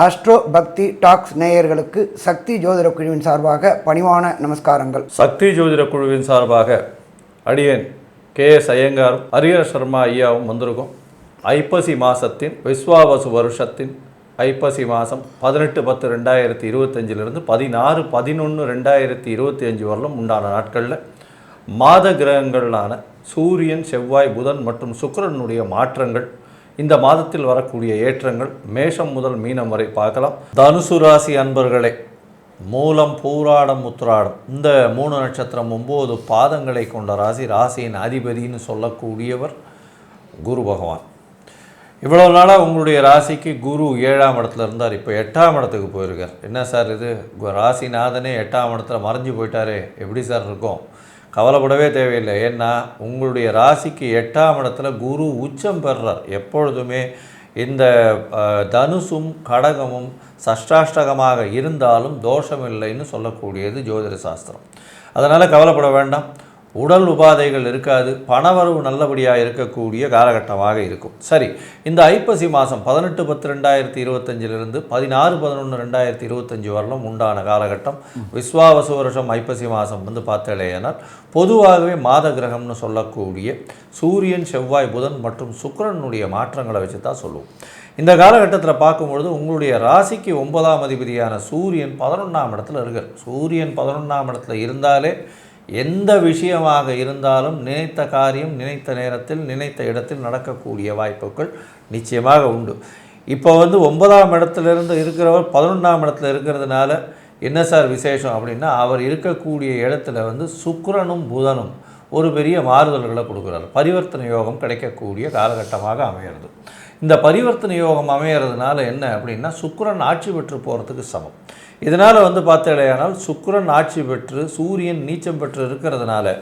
Astro பக்தி tax நேயர்களுக்கு சக்தி ஜோதிட குழுவின் சார்பாக பணிவான நமஸ்காரங்கள். சக்தி ஜோதிட குழுவின் சார்பாக அடியேன் கே எஸ் ஐயங்காரும் ஹரியர் சர்மா ஐயாவும் வந்திருக்கும். ஐப்பசி மாதத்தின் விஸ்வாவசு வருஷத்தின் ஐப்பசி மாதம் பதினெட்டு பத்து ரெண்டாயிரத்தி இருபத்தஞ்சிலிருந்து பதினாறு பதினொன்று ரெண்டாயிரத்தி இருபத்தி அஞ்சு வரலும் உண்டான நாட்களில் மாத கிரகங்களான சூரியன் செவ்வாய் புதன் மற்றும் சுக்கிரனுடைய மாற்றங்கள் இந்த மாதத்தில் வரக்கூடிய ஏற்றங்கள் மேஷம் முதல் மீனம் வரை பார்க்கலாம். தனுசு ராசி அன்பர்களே மூலம் பூராடம் உத்திராடம் இந்த மூணு நட்சத்திரம் ஒம்பது பாதங்களை கொண்ட ராசி ராசியின் அதிபதின்னு சொல்லக்கூடியவர் குரு பகவான். இவ்வளோ நாளாக உங்களுடைய ராசிக்கு குரு ஏழாம் இடத்துல இருந்தார். இப்போ எட்டாம் இடத்துக்கு போயிருக்கார். என்ன சார் இது? ராசிநாதனே எட்டாம் இடத்துல மறைஞ்சு போயிட்டாரே. எப்படி சார் இருக்கும்? கவலைப்படவே தேவையில்லை. ஏன்னா உங்களுடைய ராசிக்கு எட்டாம் இடத்துல குரு உச்சம் பெறுறார். எப்பொழுதுமே இந்த தனுசும் கடகமும் சஷ்டாஷ்டகமாக இருந்தாலும் தோஷம் இல்லைன்னு சொல்லக்கூடியது ஜோதிட சாஸ்திரம். அதனால் கவலைப்பட வேண்டாம். உடல் உபாதைகள் இருக்காது பணவரவு நல்லபடியாக இருக்கக்கூடிய காலகட்டமாக இருக்கும். சரி இந்த ஐப்பசி மாதம் பதினெட்டு பத்து ரெண்டாயிரத்தி இருபத்தஞ்சிலிருந்து பதினாறு பதினொன்று ரெண்டாயிரத்தி இருபத்தஞ்சி வரலும் உண்டான காலகட்டம். விஸ்வாவச வருஷம் ஐப்பசி மாதம் வந்து பார்த்தேனால் பொதுவாகவே மாத கிரகம்னு சொல்லக்கூடிய சூரியன் செவ்வாய் புதன் மற்றும் சுக்கரனுடைய மாற்றங்களை வச்சு தான் சொல்லுவோம். இந்த காலகட்டத்தில் பார்க்கும்பொழுது உங்களுடைய ராசிக்கு ஒன்பதாம் அதிபதியான சூரியன் பதினொன்றாம் இடத்துல இருக்கார். சூரியன் பதினொன்றாம் இடத்துல இருந்தாலே எந்த விஷயமாக இருந்தாலும் நினைத்த காரியம் நினைத்த நேரத்தில் நினைத்த இடத்தில் நடக்கக்கூடிய வாய்ப்புகள் நிச்சயமாக உண்டு. இப்போ வந்து ஒன்பதாம் இடத்துலேருந்து இருக்கிறவர் பதினொன்றாம் இடத்துல இருக்கிறதுனால என்ன சார் விசேஷம் அப்படின்னா அவர் இருக்கக்கூடிய இடத்துல வந்து சுக்கரனும் புதனும் ஒரு பெரிய மாறுதல்களை கொடுக்குறாரு. பரிவர்த்தனை யோகம் கிடைக்கக்கூடிய காலகட்டமாக அமையிறது இந்த பரிவர்த்தனை யோகம் அமையிறதுனால என்ன அப்படின்னா சுக்கரன் ஆட்சி பெற்று போகிறதுக்கு சமம். இதனால் வந்து பார்த்தடையானால் சுக்கரன் ஆட்சி பெற்று சூரியன் நீச்சம் பெற்று இருக்கிறதுனால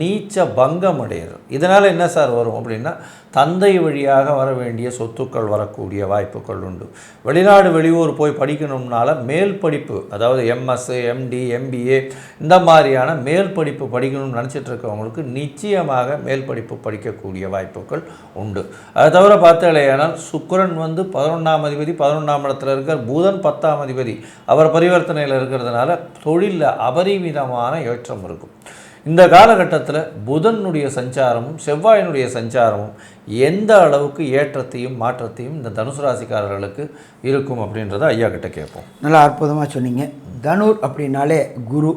நீச்ச பங்கம் அடையிறது இதனால் என்ன சார் வரும் அப்படின்னா தந்தை வழியாக வர வேண்டிய சொத்துக்கள் வரக்கூடிய வாய்ப்புகள் உண்டு. வெளிநாடு வெளியூர் போய் படிக்கணும்னால மேல் படிப்பு அதாவது எம்எஸ் எம்டி எம்பிஏ இந்த மாதிரியான மேல் படிப்பு படிக்கணும்னு நினச்சிட்டு இருக்கவங்களுக்கு நிச்சயமாக மேல் படிப்பு படிக்கக்கூடிய வாய்ப்புகள் உண்டு. அதை தவிர பார்த்தாலேயானால் சுக்கரன் வந்து பதினொன்றாம் அதிபதி பதினொன்றாம் இடத்துல இருக்கார். புதன் பத்தாம் அதிபதி. அவர் பரிவர்த்தனையில் இருக்கிறதுனால தொழிலில் அபரிமிதமான ஏற்றம் இருக்கும். இந்த காலகட்டத்தில் புதனுடைய சஞ்சாரமும் செவ்வாயினுடைய சஞ்சாரமும் எந்த அளவுக்கு ஏற்றத்தையும் மாற்றத்தையும் இந்த தனுசு ராசிக்காரர்களுக்கு இருக்கும் அப்படின்றத ஐயா கிட்ட கேட்போம். நல்லா அற்புதமாக சொன்னீங்க. தனுர் அப்படின்னாலே குரு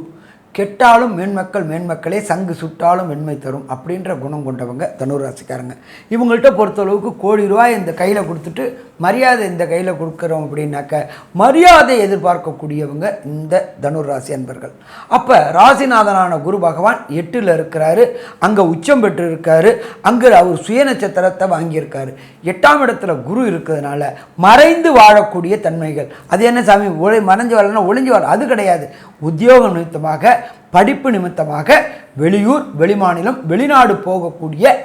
கெட்டாலும் மேன்மக்கள் மேன்மக்களே சங்கு சுட்டாலும் வெண்மை தரும் அப்படின்ற குணம் கொண்டவங்க தனுர் ராசிக்காரங்க இவங்கள்ட்ட பொறுத்தளவுக்கு கோடி ரூபாய் இந்த கையில் கொடுத்துட்டு மரியாதை இந்த கையில் கொடுக்குறோம் அப்படின்னாக்க மரியாதை எதிர்பார்க்கக்கூடியவங்க இந்த தனுராசி அன்பர்கள். அப்போ ராசிநாதனான குரு பகவான் எட்டில் இருக்கிறாரு அங்கே உச்சம் பெற்று இருக்காரு அங்கே அவர் சுயநட்சத்திரத்தை வாங்கியிருக்காரு. எட்டாம் இடத்துல குரு இருக்கிறதுனால மறைந்து வாழக்கூடிய தன்மைகள். அது என்ன சாமி ஒளி மறைஞ்சு வரலன்னா ஒளிஞ்சு வர அது கிடையாது. உத்தியோக நிமித்தமாக படிப்பு நிமித்தமாக வெளியூர் வெளிமாநிலம் வெளிநாடு போகக்கூடிய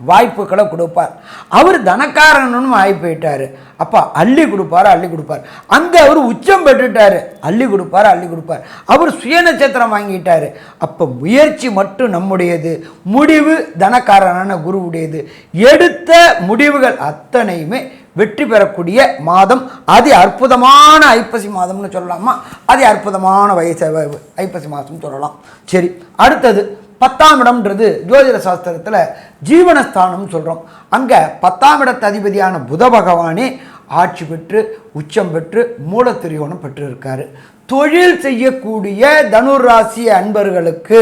வாய்ப்புகளை கொடுப்பார். அவர் தனக்காரனும் ஆகி போயிட்டாரு. அப்போ அள்ளி கொடுப்பாரு அள்ளி கொடுப்பார். அங்கே அவர் உச்சம் பெற்றுட்டாரு. அள்ளி கொடுப்பாரு அள்ளி கொடுப்பார். அவர் சுய நட்சத்திரம் வாங்கிட்டாரு. அப்போ முயற்சி மட்டும் நம்முடையது. முடிவு தனக்காரனான குருவுடையது. எடுத்த முடிவுகள் அத்தனையுமே வெற்றி பெறக்கூடிய மாதம். அதி அற்புதமான ஐப்பசி மாதம்னு சொல்லலாமா? அதி அற்புதமான வயசு ஐப்பசி மாதம் சொல்லலாம். சரி அடுத்தது பத்தாம் இடம்ன்றது ஜோதிட சாஸ்திரத்தில் ஜீவனஸ்தானம்னு சொல்கிறோம் அங்கே பத்தாம் இடத்து அதிபதியான புத பகவானே ஆட்சி பெற்று உச்சம் பெற்று மூலத்திரியோணம் பெற்றிருக்காரு. தொழில் செய்யக்கூடிய தனுர் ராசி அன்பர்களுக்கு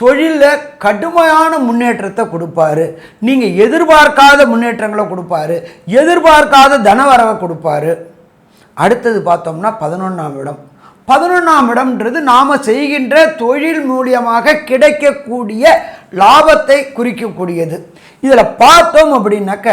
தொழிலில் கடுமையான முன்னேற்றத்தை கொடுப்பாரு. நீங்கள் எதிர்பார்க்காத முன்னேற்றங்களை கொடுப்பாரு. எதிர்பார்க்காத தனவரவை கொடுப்பாரு. அடுத்தது பார்த்தோம்னா பதினொன்றாம் இடம். பதினொன்றாம் இடம்ன்றது நாம் செய்கின்ற தொழில் மூலியமாக கிடைக்கக்கூடிய லாபத்தை குறிக்கக்கூடியது. இதில் பார்த்தோம் அப்படின்னாக்க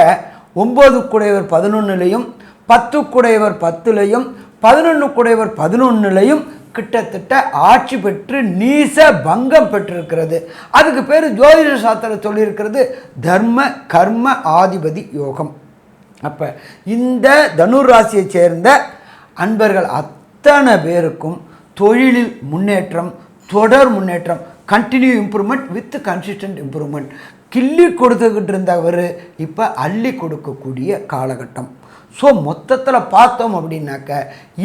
ஒம்பது குடையவர் பதினொன்றுலையும் பத்து குடையவர் பத்துலையும் பதினொன்று குடையவர் பதினொன்றுலையும் கிட்டத்தட்ட ஆட்சி பெற்று நீச பங்கம் பெற்றிருக்கிறது. அதுக்கு பேர் ஜோதிட சாஸ்திரம் சொல்லியிருக்கிறது தர்ம கர்ம ஆதிபதி யோகம். அப்போ இந்த தனுர்ராசியை சேர்ந்த அன்பர்கள் அத்தனை பேருக்கும் தொழிலில் முன்னேற்றம் தொடர் முன்னேற்றம் continue improvement with consistent improvement கிள்ளி கொடுத்துக்கிட்டு இருந்தவர் இப்போ அள்ளி கொடுக்கக்கூடிய காலகட்டம். ஸோ மொத்தத்தில் பார்த்தோம் அப்படின்னாக்க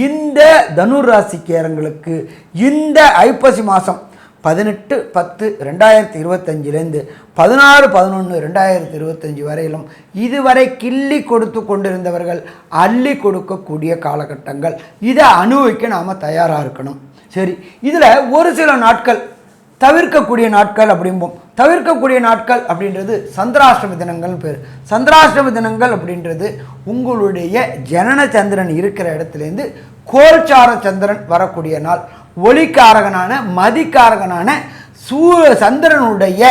இந்த தனுராசிக்காரங்களுக்கு இந்த ஐப்பசி மாதம் பதினெட்டு பத்து ரெண்டாயிரத்தி இருபத்தஞ்சிலேருந்து பதினாறு பதினொன்று ரெண்டாயிரத்தி இருபத்தஞ்சி வரையிலும் இதுவரை கிள்ளி கொடுத்து கொண்டிருந்தவர்கள் அள்ளி கொடுக்கக்கூடிய காலகட்டங்கள். இதை அனுபவிக்க நாம் தயாராக இருக்கணும். சரி இதில் ஒரு சில நாட்கள் தவிர்க்கக்கூடிய நாட்கள் அப்படிம்போம். தவிர்க்கக்கூடிய நாட்கள் அப்படின்றது சந்திராஷ்டம தினங்கள் பேர். சந்திராஷ்டம தினங்கள் அப்படின்றது உங்களுடைய ஜனன சந்திரன் இருக்கிற இடத்துலேருந்து கோல்சார சந்திரன் வரக்கூடிய நாள். ஒளிக்காரகனான மதிக்காரகனான சூ சந்திரனுடைய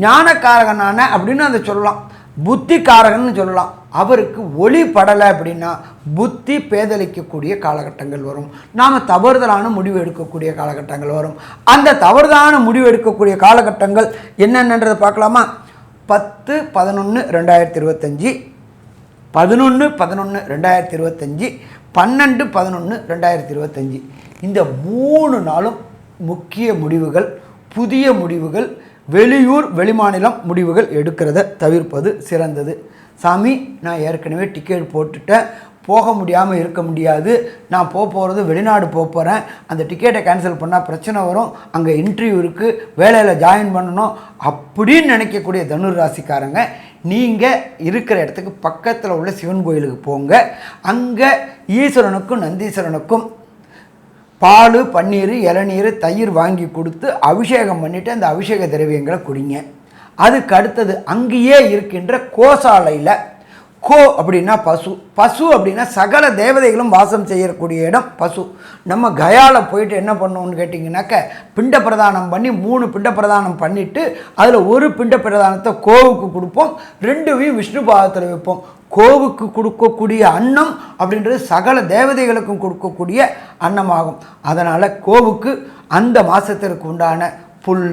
ஞானக்காரகனான அப்படின்னு அதை சொல்லலாம். புத்திக்காரகன்னு சொல்லலாம். அவருக்கு ஒளி படலை அப்படின்னா புத்தி பேதலிக்கக்கூடிய காலகட்டங்கள் வரும். நாம் தவறுதலான முடிவு எடுக்கக்கூடிய காலகட்டங்கள் வரும். அந்த தவறுதலான முடிவு எடுக்கக்கூடிய காலகட்டங்கள் என்னென்னன்றதை பார்க்கலாமா? பத்து பதினொன்று ரெண்டாயிரத்தி இருபத்தஞ்சி பதினொன்று பதினொன்று ரெண்டாயிரத்தி இருபத்தஞ்சி பன்னெண்டு பதினொன்று ரெண்டாயிரத்தி இருபத்தஞ்சி. இந்த மூணு நாளும் முக்கிய முடிவுகள் புதிய முடிவுகள் வெளியூர் வெளிமாநிலம் முடிவுகள் எடுக்கிறத தவிர்ப்பது சிறந்தது. சாமி நான் ஏற்கனவே டிக்கெட் போட்டுட்டேன். போக முடியாமல் இருக்க முடியாது. நான் போக போகிறது வெளிநாடு போக போகிறேன் அந்த டிக்கெட்டை கேன்சல் பண்ணால் பிரச்சனை வரும். அங்கே இன்டர்வியூ இருக்குது வேலையில் ஜாயின் பண்ணணும். அப்படின்னு நினைக்கக்கூடிய தனுர் ராசிக்காரங்க நீங்கள் இருக்கிற இடத்துக்கு பக்கத்தில் உள்ள சிவன் கோயிலுக்கு போங்க. அங்கே ஈஸ்வரனுக்கும் நந்தீஸ்வரனுக்கும் பால் பன்னீர் இளநீர் தயிர் வாங்கி கொடுத்து அபிஷேகம் பண்ணிவிட்டு அந்த அபிஷேக திரவியங்களை குடிங்க. அதுக்கு அடுத்தது அங்கேயே இருக்கின்ற கோசாலையில் கோ அப்படின்னா பசு. பசு அப்படின்னா சகல தேவதைகளும் வாசம் செய்யக்கூடிய இடம் பசு. நம்ம கயாவில் போயிட்டு என்ன பண்ணோம்னு கேட்டிங்கனாக்க பிண்ட பிரதானம் பண்ணி மூணு பிண்ட பிரதானம் பண்ணிவிட்டு அதில் ஒரு பிண்ட பிரதானத்தை கோவுக்கு கொடுப்போம் ரெண்டுமே விஷ்ணு பாதத்தில் வைப்போம். கோவுக்கு கொடுக்கக்கூடிய அன்னம் அப்படின்றது சகல தேவதைகளுக்கும் கொடுக்கக்கூடிய அன்னமாகும். அதனால் கோவுக்கு அந்த மாதத்திற்கு உண்டான புல்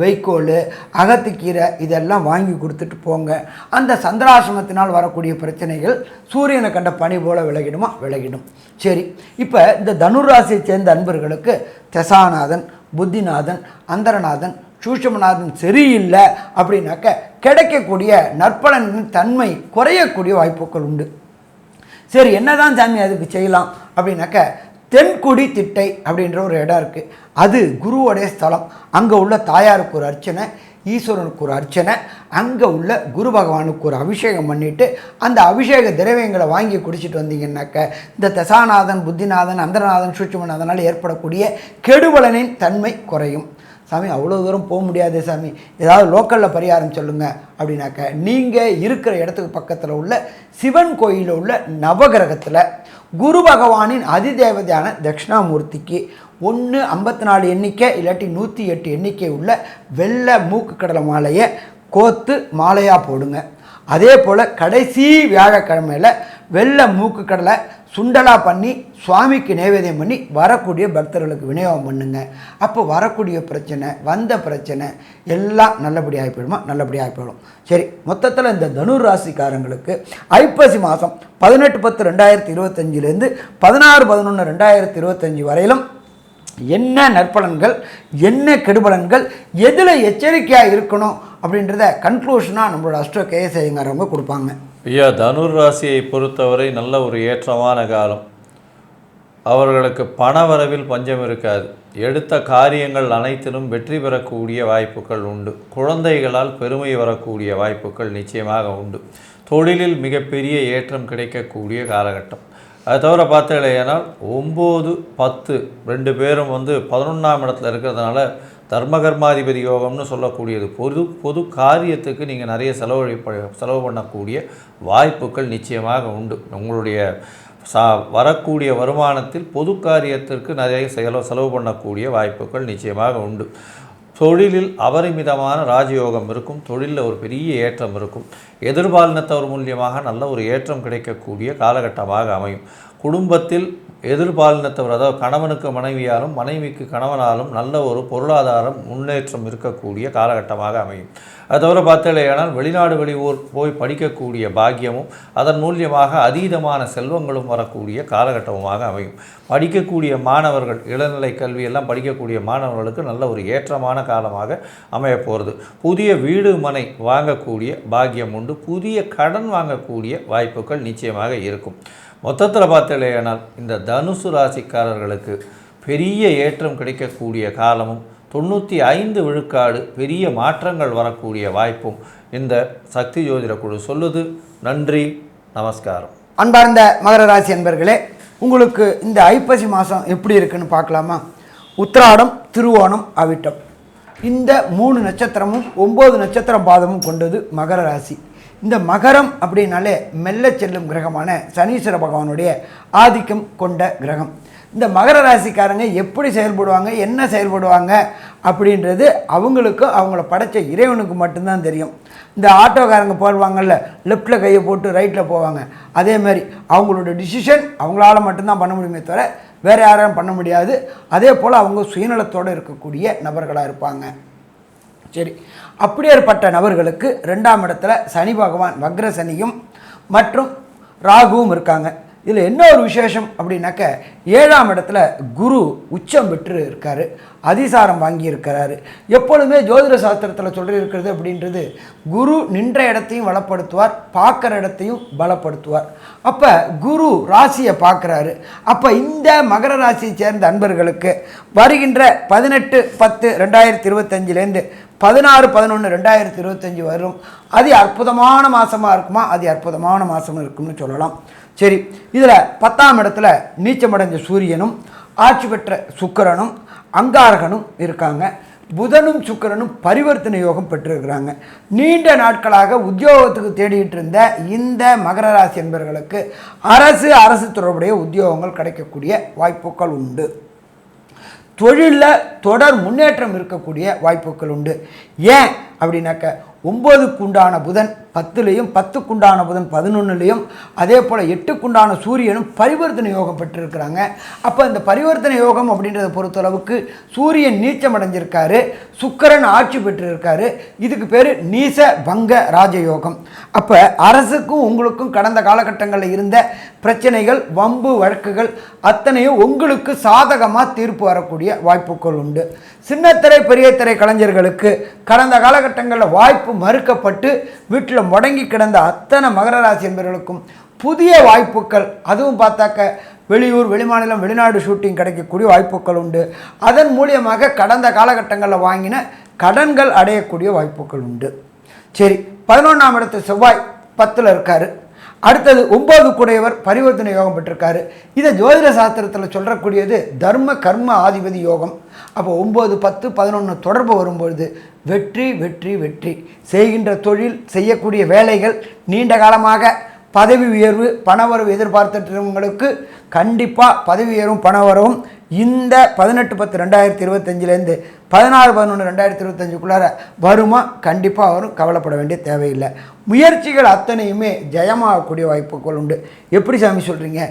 வைக்கோல் அகத்துக்கீரை இதெல்லாம் வாங்கி கொடுத்துட்டு போங்க. அந்த சந்திராசிரமத்தினால் வரக்கூடிய பிரச்சனைகள் சூரியனை கண்ட பனி போல விலகிடுமா? விலகிடும். சரி இப்போ இந்த தனுராசியை சேர்ந்த அன்பர்களுக்கு தெசாநாதன் புத்திநாதன் அந்தரநாதன் சூஷமநாதன் சரியில்லை அப்படின்னாக்க கிடைக்கக்கூடிய நற்பலனின் தன்மை குறையக்கூடிய வாய்ப்புகள் உண்டு. சரி என்னதான் சாமி அதுக்கு செய்யலாம் அப்படின்னாக்க தென்குடி திட்டை அப்படின்ற ஒரு இடம் இருக்குது அது குருவோடைய ஸ்தலம். அங்கே உள்ள தாயாருக்கு ஒரு அர்ச்சனை ஈஸ்வரனுக்கு ஒரு அர்ச்சனை அங்கே உள்ள குரு பகவானுக்கு ஒரு அபிஷேகம் பண்ணிவிட்டு அந்த அபிஷேக திரவியங்களை வாங்கி குடிச்சிட்டு வந்தீங்கன்னாக்க இந்த தசாநாதன் புத்திநாதன் அந்தரநாதன் சூட்சமநாதனால் ஏற்படக்கூடிய கெடுபலனின் தன்மை குறையும். சாமி அவ்வளோ தூரம் போக முடியாது சாமி. ஏதாவது லோக்கலில் பரிகாரம் சொல்லுங்கள் அப்படின்னாக்க நீங்கள் இருக்கிற இடத்துக்கு பக்கத்தில் உள்ள சிவன் கோயிலில் உள்ள நவகிரகத்தில் குரு பகவானின் அதிதேவதையான தட்சிணாமூர்த்திக்கு ஒன்று ஐம்பத்தி நாலு எண்ணிக்கை இல்லாட்டி நூற்றி எட்டு எண்ணிக்கை உள்ள வெள்ளை மூக்கு கடலை மாலையை கோத்து மாலையாக போடுங்க. அதே போல் கடைசி வியாழக்கிழமையில் வெள்ளை மூக்கு கடலை சுண்டலாக பண்ணி சுவாமிக்கு நைவேத்தியம் பண்ணி வரக்கூடிய பக்தர்களுக்கு விநியோகம் பண்ணுங்க. அப்போ வரக்கூடிய பிரச்சனை வந்த பிரச்சனை எல்லாம் நல்லபடியாக போயிடுமா? நல்லபடியாக போயிடும். சரி மொத்தத்தில் இந்த தனுர் ராசிக்காரங்களுக்கு ஐப்பசி மாதம் பதினெட்டு பத்து ரெண்டாயிரத்தி இருபத்தஞ்சிலேருந்து பதினாறு பதினொன்று ரெண்டாயிரத்தி இருபத்தஞ்சி வரையிலும் என்ன நற்பலன்கள் என்ன கெடுபலன்கள் எதில் எச்சரிக்கையாக இருக்கணும் அப்படின்றத கன்க்ளூஷனாக நம்மளோட அஷ்டோ கேஎஸ் ஐயங்காரவங்க கொடுப்பாங்க. ஐயா தனுர் ராசியை பொறுத்தவரை நல்ல ஒரு ஏற்றமான காலம். அவர்களுக்கு பண வரவில் பஞ்சம் இருக்காது. எடுத்த காரியங்கள் அனைத்திலும் வெற்றி பெறக்கூடிய வாய்ப்புகள் உண்டு. குழந்தைகளால் பெருமை வரக்கூடிய வாய்ப்புகள் நிச்சயமாக உண்டு. தொழிலில் மிகப்பெரிய ஏற்றம் கிடைக்கக்கூடிய காலகட்டம். அது தவிர பார்த்தீங்களேனால் ஒம்பது பத்து ரெண்டு பேரும் வந்து பதினொன்றாம் இடத்துல இருக்கிறதுனால தர்மகர்மாதிபதி யோகம்னு சொல்லக்கூடியது பொது பொது காரியத்துக்கு நீங்கள் நிறைய செலவழிப்ப செலவு பண்ணக்கூடிய வாய்ப்புகள் நிச்சயமாக உண்டு. உங்களுடைய சா வரக்கூடிய வருமானத்தில் பொது காரியத்திற்கு நிறைய செலவு செலவு பண்ணக்கூடிய வாய்ப்புகள் நிச்சயமாக உண்டு. தொழிலில் அபரிமிதமான ராஜயோகம் இருக்கும். தொழிலில் ஒரு பெரிய ஏற்றம் இருக்கும். எதிர்பாலினத்தவர் மூலியமாக நல்ல ஒரு ஏற்றம் கிடைக்கக்கூடிய காலகட்டமாக அமையும். குடும்பத்தில் எதிர்பாலினத்தவர் அதாவது கணவனுக்கு மனைவியாலும் மனைவிக்கு கணவனாலும் நல்ல ஒரு பொருளாதாரம் முன்னேற்றம் இருக்கக்கூடிய காலகட்டமாக அமையும். அது தவிர பார்த்தலையானால் வெளிநாடு வெளியூர் போய் படிக்கக்கூடிய பாக்கியமும் அதன் மூலியமாக அதீதமான செல்வங்களும் வரக்கூடிய காலகட்டமுமாக அமையும். படிக்கக்கூடிய மாணவர்கள் இளநிலை கல்வி எல்லாம் படிக்கக்கூடிய மாணவர்களுக்கு நல்ல ஒரு ஏற்றமான காலமாக அமையப்போகிறது புதிய வீடு மனை வாங்கக்கூடிய பாக்கியம் உண்டு. புதிய கடன் வாங்கக்கூடிய வாய்ப்புகள் நிச்சயமாக இருக்கும். மொத்தத்தில் பார்த்தலையானால் இந்த தனுசு ராசிக்காரர்களுக்கு பெரிய ஏற்றம் கிடைக்கக்கூடிய காலமும் தொண்ணூற்றி ஐந்து விழுக்காடு பெரிய மாற்றங்கள் வரக்கூடிய வாய்ப்பும் இந்த சக்தி ஜோதிட குழு சொல்லுது. நன்றி நமஸ்காரம். அன்பார்ந்த மகர ராசி அன்பர்களே உங்களுக்கு இந்த ஐப்பசி மாதம் எப்படி இருக்குன்னு பார்க்கலாமா? உத்திராடம் திருவோணம் அவிட்டம். இந்த மூணு நட்சத்திரமும் ஒம்பது நட்சத்திர பாதமும் கொண்டது மகர ராசி. இந்த மகரம் அப்படின்னாலே மெல்ல செல்லும் கிரகமான சனீஸ்வர பகவானுடைய ஆதிக்கம் கொண்ட கிரகம். இந்த மகர ராசிக்காரங்க எப்படி செயல்படுவாங்க என்ன செயல்படுவாங்க அப்படின்றது அவங்களுக்கும் அவங்கள படைச்ச இறைவனுக்கு மட்டும்தான் தெரியும். இந்த ஆட்டோக்காரங்க போடுவாங்கல்ல லெஃப்ட்டில் கையை போட்டு ரைட்டில் போவாங்க. அதே மாதிரி அவங்களோட டிசிஷன் அவங்களால மட்டும்தான் பண்ண முடியுமே தவிர வேறு யாரும் பண்ண முடியாது. அதே போல் அவங்க சுயநலத்தோடு இருக்கக்கூடிய நபர்களாக இருப்பாங்க. சரி. அப்படியேற்பட்ட நபர்களுக்கு ரெண்டாம் இடத்துல சனி பகவான் வக்ர சனியும் மற்றும் ராகுவும் இருக்காங்க. இதில் என்ன ஒரு விசேஷம் அப்படின்னாக்க ஏழாம் இடத்துல குரு உச்சம் பெற்று இருக்காரு அதிசாரம் வாங்கியிருக்கிறாரு எப்பொழுதுமே ஜோதிட சாஸ்திரத்தில் சொல்லி இருக்கிறது அப்படின்றது குரு நின்ற இடத்தையும் வளப்படுத்துவார் பார்க்குற இடத்தையும் பலப்படுத்துவார். அப்போ குரு ராசியை பார்க்குறாரு. அப்போ இந்த மகர ராசியை சேர்ந்த அன்பர்களுக்கு வருகின்ற பதினெட்டு பத்து ரெண்டாயிரத்தி இருபத்தஞ்சிலேருந்து பதினாறு பதினொன்று ரெண்டாயிரத்தி இருபத்தஞ்சி வரும். அது அற்புதமான மாதமாக இருக்குமா? அது அற்புதமான மாதமாக இருக்கும்னு சொல்லலாம். சரி இதில் பத்தாம் இடத்துல நீச்சமடைஞ்ச சூரியனும் ஆட்சி பெற்ற சுக்கிரனும் அங்காரகனும் இருக்காங்க. புதனும் சுக்கிரனும் பரிவர்த்தனை யோகம் பெற்றிருக்கிறாங்க. நீண்ட நாட்களாக உத்தியோகத்துக்கு தேடிட்டு இருந்த இந்த மகர ராசி என்பவர்களுக்கு அரசு அரசு தொடர்புடைய உத்தியோகங்கள் கிடைக்கக்கூடிய வாய்ப்புகள் உண்டு. தொழிலில் தொடர் முன்னேற்றம் இருக்கக்கூடிய வாய்ப்புகள் உண்டு. ஏன் அப்படின்னாக்க ஒம்பதுக்குண்டான புதன் பத்துலேயும் பத்துக்குண்டான புதன் பதினொன்றுலேயும் அதே போல் எட்டுக்குண்டான சூரியனும் பரிவர்த்தனை யோகம் பெற்றிருக்கிறாங்க. அப்போ இந்த பரிவர்த்தனை யோகம் அப்படின்றத பொறுத்தளவுக்கு சூரியன் நீச்சம் அடைஞ்சிருக்காரு. சுக்கரன் ஆட்சி பெற்றிருக்காரு. இதுக்கு பேர் நீச பங்க ராஜயோகம். அப்போ அரசுக்கும் உங்களுக்கும் கடந்த காலகட்டங்களில் இருந்த பிரச்சனைகள் வம்பு வழக்குகள் அத்தனையும் உங்களுக்கு சாதகமாக தீர்ப்பு வரக்கூடிய வாய்ப்புகள் உண்டு. சின்னத்திரை பெரிய திரை கலைஞர்களுக்கு கடந்த காலகட்டங்களில் வாய்ப்பு மறுக்கப்பட்டு வீட்டில் முடங்கி கிடந்த அத்தனை மகர ராசி என்பவர்களுக்கும் புதிய வாய்ப்புகள். அதுவும் பார்த்தாக்க வெளியூர் வெளிமாநிலம் வெளிநாடு ஷூட்டிங் கிடைக்கக்கூடிய வாய்ப்புகள் உண்டு. அதன் மூலியமாக கடந்த காலகட்டங்களில் வாங்கின கடன்கள் அடையக்கூடிய வாய்ப்புகள் உண்டு. சரி பதினொன்றாம் இடத்து செவ்வாய் பத்தில் இருக்கார். அடுத்தது ஒம்பது குடையவர் பரிவர்த்தனை யோகம் பெற்றிருக்காரு. இதை ஜோதிட சாஸ்திரத்தில் சொல்லக்கூடியது தர்ம கர்ம ஆதிபதி யோகம். அப்போ ஒம்பது பத்து பதினொன்று தொடர்பு வரும்பொழுது வெற்றி வெற்றி வெற்றி. செய்கின்ற தொழில் செய்யக்கூடிய வேலைகள் நீண்ட காலமாக பதவி உயர்வு பணவரவு எதிர்பார்த்துட்டவங்களுக்கு கண்டிப்பாக பதவி உயர்வும் பணவரவும் இந்த பதினெட்டு பத்து ரெண்டாயிரத்தி இருபத்தஞ்சிலேருந்து பதினாறு பதினொன்று ரெண்டாயிரத்தி இருபத்தஞ்சுக்குள்ளார வருமா? கண்டிப்பாக வரும். கவலைப்பட வேண்டிய தேவையில்லை. முயற்சிகள் அத்தனையுமே ஜெயமாகக்கூடிய வாய்ப்புகள் உண்டு. எப்படி சாமி சொல்கிறீங்க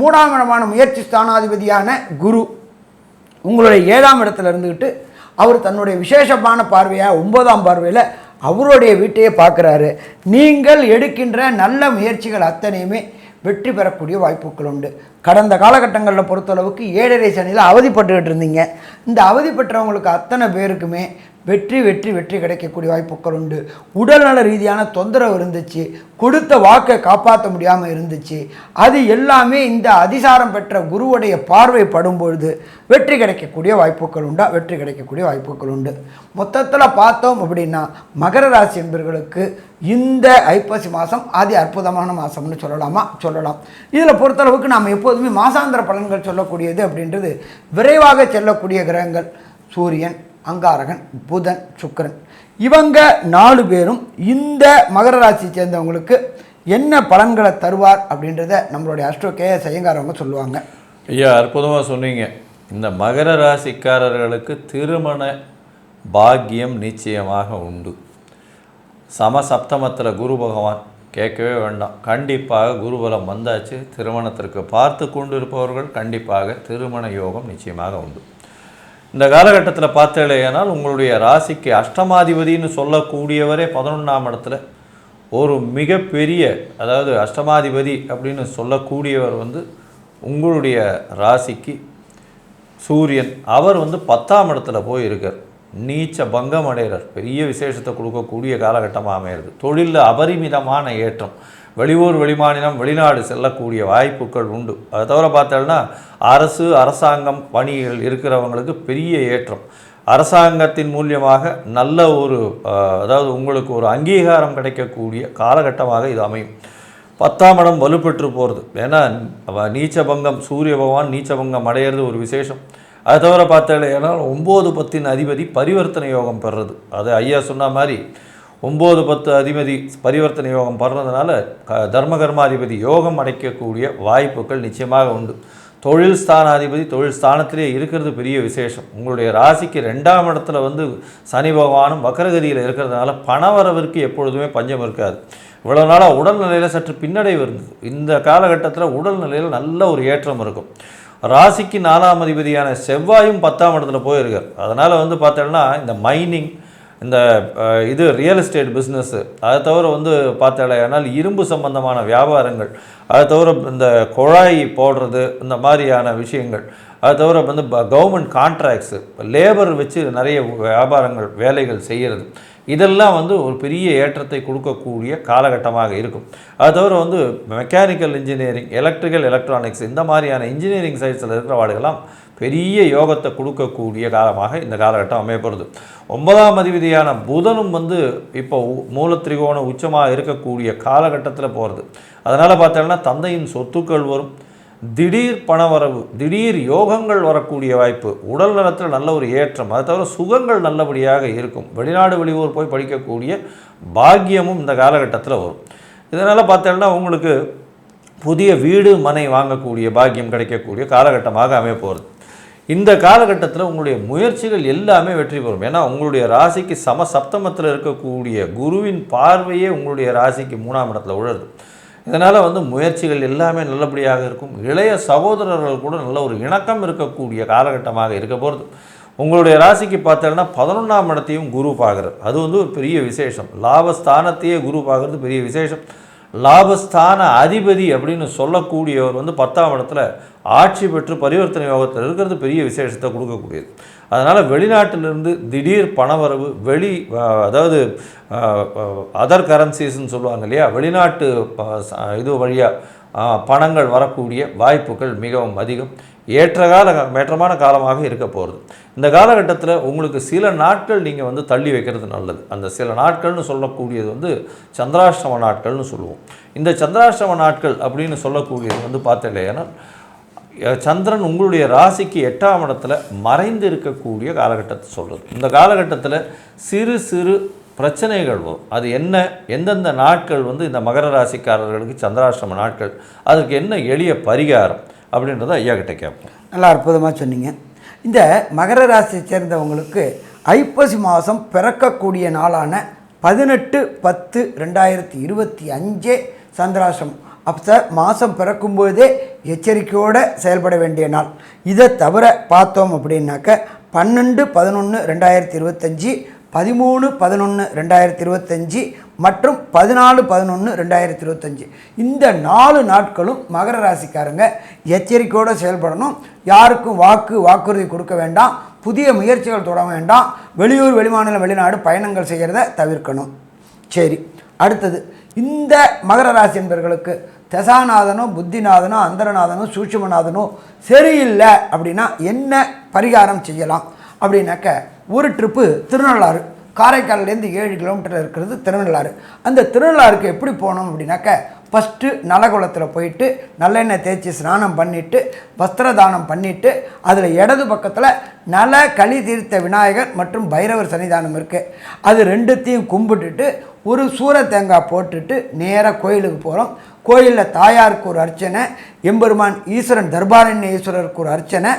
மூணாம் இடமான முயற்சி ஸ்தானாதிபதியான குரு உங்களுடைய ஏழாம் இடத்துல இருந்துக்கிட்டு அவர் தன்னுடைய விசேஷமான பார்வையாக ஒன்பதாம் பார்வையில் அவருடைய வீட்டையே பார்க்குறாரு. நீங்கள் எடுக்கின்ற நல்ல முயற்சிகள் அத்தனையுமே வெற்றி பெறக்கூடிய வாய்ப்புகள் உண்டு. கடந்த காலகட்டங்களில் பொறுத்தளவுக்கு ஏழரை சனியில் அவதிப்பட்டுக்கிட்டு இருந்தீங்க. இந்த அவதிப்பட்டவங்களுக்கு அத்தனை பேருக்குமே வெற்றி வெற்றி வெற்றி கிடைக்கக்கூடிய வாய்ப்புகள் உண்டு. உடல்நல ரீதியான தொந்தரவு இருந்துச்சு. கொடுத்த வாக்கை காப்பாற்ற முடியாமல் இருந்துச்சு. அது எல்லாமே இந்த அதிசாரம் பெற்ற குருவுடைய பார்வை படும்பொழுது வெற்றி கிடைக்கக்கூடிய வாய்ப்புகள் உண்டா? வெற்றி கிடைக்கக்கூடிய வாய்ப்புகள் உண்டு. மொத்தத்தில் பார்த்தோம் அப்படின்னா மகர ராசி என்பவர்களுக்கு இந்த ஐப்பசி மாதம் அதி அற்புதமான மாதம்னு சொல்லலாமா? சொல்லலாம். இதில் பொறுத்தளவுக்கு நாம் எப்போதுமே மாசாந்திர பலன்கள் சொல்லக்கூடியது அப்படின்றது விரைவாக செல்லக்கூடிய கிரகங்கள். சூரியன் அங்காரகன் புதன் சுக்கரன். இவங்க நாலு பேரும் இந்த மகர ராசியை சேர்ந்தவங்களுக்கு என்ன பலன்களை தருவார் அப்படின்றத நம்மளுடைய அஷ்டோ கே எஸ் ஐயங்காரவங்க சொல்லுவாங்க. ஐயா அற்புதமாக சொன்னீங்க. இந்த மகர ராசிக்காரர்களுக்கு திருமண பாக்கியம் நிச்சயமாக உண்டு. சமசப்தமத்தில் குரு பகவான் கேட்கவே வேண்டாம். கண்டிப்பாக குருபலம் வந்தாச்சு. திருமணத்திற்கு பார்த்து கொண்டு இருப்பவர்கள் கண்டிப்பாக திருமண யோகம் நிச்சயமாக உண்டு. இந்த காலகட்டத்தில் பார்த்தேனால் உங்களுடைய ராசிக்கு அஷ்டமாதிபதின்னு சொல்லக்கூடியவரே பதினொன்றாம் இடத்துல ஒரு மிகப்பெரிய அதாவது அஷ்டமாதிபதி அப்படின்னு சொல்லக்கூடியவர் வந்து உங்களுடைய ராசிக்கு சூரியன். அவர் வந்து பத்தாம் இடத்துல போய் இருக்கார் நீச்ச பங்கம் அடைகிறார் பெரிய விசேஷத்தை கொடுக்கக்கூடிய காலகட்டமாக அமையிறது. தொழிலில் அபரிமிதமான ஏற்றம். வெளியூர் வெளிமாநிலம் வெளிநாடு செல்லக்கூடிய வாய்ப்புகள் உண்டு. அதை தவிர பார்த்தோம்னா அரசு அரசாங்கம் பணிகள் இருக்கிறவங்களுக்கு பெரிய ஏற்றம். அரசாங்கத்தின் மூலியமாக நல்ல ஒரு அதாவது உங்களுக்கு ஒரு அங்கீகாரம் கிடைக்கக்கூடிய காலகட்டமாக இது அமையும். பத்தாம் இடம் வலுப்பெற்று போகிறது ஏன்னா நீச்சபங்கம் சூரிய பகவான் நீச்சபங்கம் அடையிறது ஒரு விசேஷம். அதை தவிர பார்த்தேன்னா ஒம்பது பத்தின் அதிபதி பரிவர்த்தனை யோகம் பெறுறது. அது ஐயா சொன்ன மாதிரி ஒம்பது பத்து அதிபதி பரிவர்த்தனை யோகம் பெறதுனால க தர்மகர்மாதிபதி யோகம் அடைக்கக்கூடிய வாய்ப்புகள் நிச்சயமாக உண்டு. தொழில் ஸ்தானாதிபதி தொழில் ஸ்தானத்திலே இருக்கிறது பெரிய விசேஷம். உங்களுடைய ராசிக்கு ரெண்டாம் இடத்துல வந்து சனி பகவானும் வக்கரகதியில் இருக்கிறதுனால பணவரவிற்கு எப்பொழுதுமே பஞ்சம் இருக்காது. இவ்வளோ நாளாக உடல்நிலையில் சற்று பின்னடைவு இருந்தது. இந்த காலகட்டத்தில் உடல்நிலையில் நல்ல ஒரு ஏற்றம் இருக்கும். ராசிக்கு நாலாம் அதிபதியான செவ்வாயும் பத்தாம் இடத்துல போயிருக்கார். அதனால் வந்து பார்த்தோம்னா இந்த மைனிங் இந்த இது ரியல் எஸ்டேட் பிஸ்னஸ்ஸு அதை தவிர வந்து பார்த்தாலேயானால் இரும்பு சம்பந்தமான வியாபாரங்கள் அதை தவிர இந்த குழாய் போடுறது இந்த மாதிரியான விஷயங்கள் அது தவிர வந்து கவர்மெண்ட் கான்ட்ராக்ட்ஸு லேபர் வச்சு நிறைய வியாபாரங்கள் வேலைகள் செய்கிறது. இதெல்லாம் வந்து ஒரு பெரிய ஏற்றத்தை கொடுக்கக்கூடிய காலகட்டமாக இருக்கும். அது தவிர வந்து மெக்கானிக்கல் இன்ஜினியரிங் எலக்ட்ரிக்கல் எலக்ட்ரானிக்ஸ் இந்த மாதிரியான இன்ஜினியரிங் சைட்ஸில் இருக்கிறவாடுகள்லாம் பெரிய யோகத்தை கொடுக்கக்கூடிய காலமாக இந்த காலகட்டம் அமையப்படுது ஒன்பதாம் அதிபதியான புதனும் வந்து இப்போ உ- மூலத்திரிகோண உச்சமாக இருக்கக்கூடிய காலகட்டத்தில் போகிறது அதனால் பார்த்தோம்னா தந்தையின் சொத்துக்கள் வரும். திடீர் பணவரவு திடீர் யோகங்கள் வரக்கூடிய வாய்ப்பு உடல் நலத்தில் நல்ல ஒரு ஏற்றம் அதை தவிர சுகங்கள் நல்லபடியாக இருக்கும். வெளிநாடு வெளியூர் போய் படிக்கக்கூடிய பாக்கியமும் இந்த காலகட்டத்தில் வரும். இதனால் பார்த்தோம்னா உங்களுக்கு புதிய வீடு மனை வாங்கக்கூடிய பாக்கியம் கிடைக்கக்கூடிய காலகட்டமாக அமைய போகிறது இந்த காலகட்டத்தில் உங்களுடைய முயற்சிகள் எல்லாமே வெற்றி பெறும். ஏன்னா உங்களுடைய ராசிக்கு சம சப்தமத்தில் இருக்கக்கூடிய குருவின் பார்வையே உங்களுடைய ராசிக்கு மூணாம் இடத்துல உழருது இதனால் வந்து முயற்சிகள் எல்லாமே நல்லபடியாக இருக்கும். இளைய சகோதரர்கள் கூட நல்ல ஒரு இணக்கம் இருக்கக்கூடிய காலகட்டமாக இருக்க போகிறது உங்களுடைய ராசிக்கு பார்த்தோன்னா பதினொன்றாம் இடத்தையும் குரு பார்க்குறது அது வந்து ஒரு பெரிய விசேஷம். லாபஸ்தானத்தையே குரு பார்க்குறது பெரிய விசேஷம். லாபஸ்தான அதிபதி அப்படின்னு சொல்லக்கூடியவர் வந்து பத்தாம் இடத்துல ஆட்சி பெற்று பரிவர்த்தனை யோகத்தில் இருக்கிறது பெரிய விசேஷத்தை கொடுக்கக்கூடியது. அதனால் வெளிநாட்டிலிருந்து திடீர் பணவரவு வெளி அதாவது அதர் கரன்சிஸ்ன்னு சொல்லுவாங்க இல்லையா? வெளிநாட்டு இது வழியாக பணங்கள் வரக்கூடிய வாய்ப்புகள் மிகவும் அதிகம். ஏற்றகால ஏற்றமான காலமாக இருக்க போகிறது இந்த காலகட்டத்தில் உங்களுக்கு சில நாட்கள் நீங்கள் வந்து தள்ளி வைக்கிறது நல்லது. அந்த சில நாட்கள்னு சொல்லக்கூடியது வந்து சந்திராஷ்டம நாட்கள்னு சொல்லுவோம். இந்த சந்திராஷ்டம நாட்கள் அப்படின்னு சொல்லக்கூடியது வந்து பார்த்தீங்கன்னா சந்திரன் உங்களுடைய ராசிக்கு எட்டாம் இடத்துல மறைந்து இருக்கக்கூடிய காலகட்டத்தை சொல்கிறது இந்த காலகட்டத்தில் சிறு சிறு பிரச்சனைகள் வரும். அது என்ன? எந்தெந்த நாட்கள் வந்து இந்த மகர ராசிக்காரர்களுக்கு சந்திராஷ்டம நாட்கள்? அதற்கு என்ன எளிய பரிகாரம்? அப்படின்றத ஐயா கிட்ட கேட்போம். நல்லா அற்புதமாக சொன்னீங்க. இந்த மகர ராசியை சேர்ந்தவங்களுக்கு ஐப்பசி மாதம் பிறக்கக்கூடிய நாளான பதினெட்டு பத்து ரெண்டாயிரத்தி இருபத்தி அஞ்சே சந்திராசிரமம் அப்போ மாதம் பிறக்கும்போதே எச்சரிக்கையோடு செயல்பட வேண்டிய நாள். இதை தவிர பார்த்தோம் அப்படின்னாக்க பன்னெண்டு பதினொன்று ரெண்டாயிரத்தி இருபத்தஞ்சி பதிமூணு பதினொன்று ரெண்டாயிரத்தி இருபத்தஞ்சி மற்றும் பதினாலு பதினொன்று ரெண்டாயிரத்தி இருபத்தஞ்சி இந்த நாலு நாட்களும் மகர ராசிக்காரங்க. எச்சரிக்கையோடு செயல்படணும். யாருக்கும் வாக்கு வாக்குறுதி கொடுக்க வேண்டாம். புதிய முயற்சிகள் தொட வேண்டாம். வெளியூர் வெளிமாநிலம் வெளிநாடு பயணங்கள் செய்கிறத தவிர்க்கணும். சரி அடுத்தது. இந்த மகர ராசி என்பவர்களுக்கு தசாநாதனோ புத்திநாதனோ அந்தரநாதனோ சூட்சுமநாதனோ சரியில்லை அப்படின்னா என்ன பரிகாரம் செய்யலாம்? அப்படின்னாக்க ஒரு ட்ரிப்பு திருநள்ளாறு. காரைக்கால்லேருந்து ஏழு கிலோமீட்டர் இருக்கிறது திருநள்ளாறு. அந்த திருநள்ளாறுக்கு எப்படி போகணும் அப்படின்னாக்க ஃபஸ்ட்டு நலகுளத்தில் போயிட்டு நல்லெண்ணெய் தேய்ச்சி ஸ்நானம் பண்ணிவிட்டு வஸ்திரதானம் பண்ணிவிட்டு அதில் இடது பக்கத்தில் நல களி தீர்த்த விநாயகர் மற்றும் பைரவர் சன்னிதானம் இருக்குது அது ரெண்டுத்தையும் கும்பிட்டுட்டு ஒரு சூர தேங்காய் போட்டுட்டு நேராக கோயிலுக்கு போகிறோம் கோயிலில் தாயாருக்கு ஒரு அர்ச்சனை எம்பெருமான் ஈஸ்வரன் தர்பாரண்ய ஈஸ்வரருக்கு ஒரு அர்ச்சனை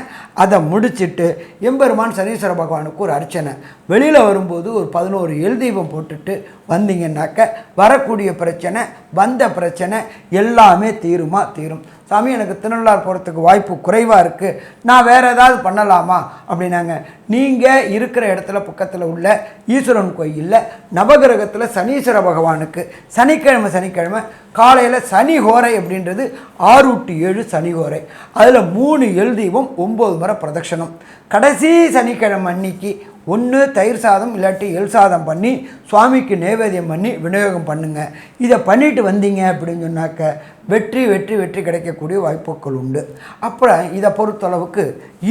அதை முடிச்சிட்டு எம்பெருமான் சனீஸ்வர பகவானுக்கு ஒரு அர்ச்சனை. வெளியில் வரும்போது ஒரு பதினோரு எல் தீபம் போட்டுட்டு வந்தீங்கன்னாக்க வரக்கூடிய பிரச்சனை வந்த பிரச்சனை எல்லாமே தீருமா? தீரும். சாமி எனக்கு திருநள்ளார் போகிறதுக்கு வாய்ப்பு குறைவாக இருக்குது நான் வேறு ஏதாவது பண்ணலாமா? அப்படின்னாங்க. நீங்கள் இருக்கிற இடத்துல பக்கத்தில் உள்ள ஈஸ்வரன் கோயிலில் நவகிரகத்தில் சனீஸ்வர பகவானுக்கு சனிக்கிழமை சனிக்கிழமை காலையில் சனி ஹோரை அப்படின்றது ஆறு ஏழு சனி அதில் மூணு எல் தீபம் ஒம்பது முறை பிரதட்சணம். கடைசி சனிக்கிழமை அன்னைக்கு ஒன்று தயிர் சாதம் இல்லாட்டி எல் சாதம் பண்ணி சுவாமிக்கு நைவேத்தியம் பண்ணி விநியோகம் பண்ணுங்கள் இதை பண்ணிட்டு வந்தீங்க அப்படின்னு சொன்னாக்க வெற்றி வெற்றி வெற்றி கிடைக்கக்கூடிய வாய்ப்புகள் உண்டு. அப்புறம் இதை பொறுத்தளவுக்கு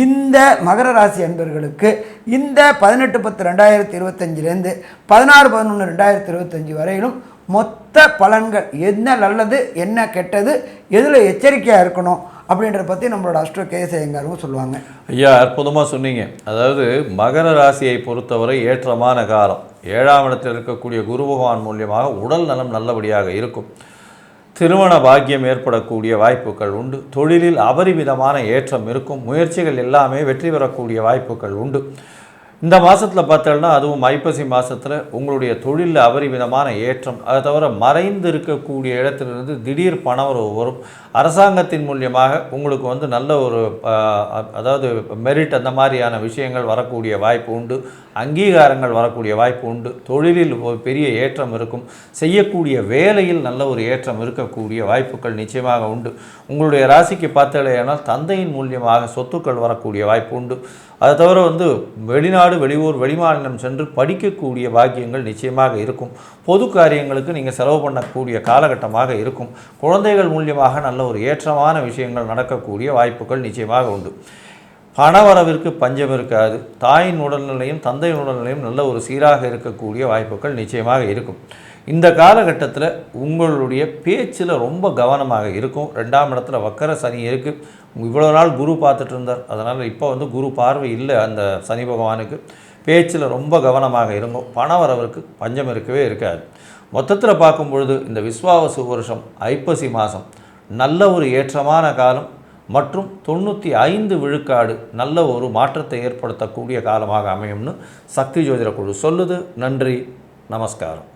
இந்த மகர ராசி அன்பர்களுக்கு இந்த பதினெட்டு பத்து ரெண்டாயிரத்தி இருபத்தஞ்சிலேருந்து பதினாறு பதினொன்று ரெண்டாயிரத்தி இருபத்தஞ்சி வரையிலும் மொத்த பலன்கள் என்ன நல்லது என்ன கெட்டது எதில் எச்சரிக்கையாக இருக்கணும் அப்படின்றத பற்றி நம்மளோட அஷ்டோ கேஎஸ் ஐயங்காரும் சொல்லுவாங்க. ஐயா அற்புதமாக சொன்னீங்க. அதாவது மகர ராசியை பொறுத்தவரை ஏற்றமான காலம். ஏழாம் இடத்தில் இருக்கக்கூடிய குரு பகவான் மூலியமாக உடல் நலம் நல்லபடியாக இருக்கும். திருமண பாக்கியம் ஏற்படக்கூடிய வாய்ப்புகள் உண்டு. தொழிலில் அபரிமிதமான ஏற்றம் இருக்கும். முயற்சிகள் எல்லாமே வெற்றி பெறக்கூடிய வாய்ப்புகள் உண்டு. இந்த மாதத்தில் பார்த்தோம்னா அதுவும் ஐப்பசி மாதத்தில் உங்களுடைய தொழிலில் அபரிமிதமான ஏற்றம். அதை தவிர மறைந்து இருக்கக்கூடிய இடத்திலிருந்து திடீர் பணவரவு வரும். அரசாங்கத்தின் மூலியமாக உங்களுக்கு வந்து நல்ல ஒரு அதாவது மெரிட் அந்த மாதிரியான விஷயங்கள் வரக்கூடிய வாய்ப்பு உண்டு. அங்கீகாரங்கள் வரக்கூடிய வாய்ப்பு உண்டு. தொழிலில் ஒரு பெரிய ஏற்றம் இருக்கும். செய்யக்கூடிய வேலையில் நல்ல ஒரு ஏற்றம் இருக்கக்கூடிய வாய்ப்புகள் நிச்சயமாக உண்டு. உங்களுடைய ராசிக்கு பார்த்தலையானால் தந்தையின் மூலியமாக சொத்துக்கள் வரக்கூடிய வாய்ப்பு உண்டு. அதை தவிர வந்து வெளிநாடு வெளியூர் வெளிமாநிலம் சென்று படிக்கக்கூடிய பாக்கியங்கள் நிச்சயமாக இருக்கும். பொது காரியங்களுக்கு நீங்கள் செலவு பண்ணக்கூடிய காலகட்டமாக இருக்கும். குழந்தைகள் மூலியமாக நல்ல ஒரு ஏற்றமான விஷயங்கள் நடக்கக்கூடிய வாய்ப்புகள் நிச்சயமாக உண்டு. பணவரவிற்கு பஞ்சம் இருக்காது. தாயின் உடல்நிலையும் தந்தையின் உடல்நிலையும் நல்ல ஒரு சீராக இருக்கக்கூடிய வாய்ப்புகள் நிச்சயமாக இருக்கும். இந்த காலகட்டத்தில் உங்களுடைய பேச்சில் ரொம்ப கவனமாக இருக்கும். ரெண்டாம் இடத்துல வக்கர சனி இருக்குது இவ்வளோ நாள் குரு பார்த்துட்டு இருந்தார். அதனால் இப்போ வந்து குரு பார்வை இல்லை அந்த சனி பகவானுக்கு. பேச்சில் ரொம்ப கவனமாக இருக்கும் பணவரவிற்கு பஞ்சம் இருக்கவே இருக்காது. மொத்தத்தில் பார்க்கும் பொழுது இந்த விஸ்வாவசு வருஷம் ஐப்பசி மாதம் நல்ல ஒரு ஏற்றமான காலம் மற்றும் தொண்ணூற்றி ஐந்து விழுக்காடு நல்ல ஒரு மாற்றத்தை ஏற்படுத்தக்கூடிய காலமாக அமையும்னு சக்தி ஜோதிட குழு சொல்லுது. நன்றி. நமஸ்காரம்.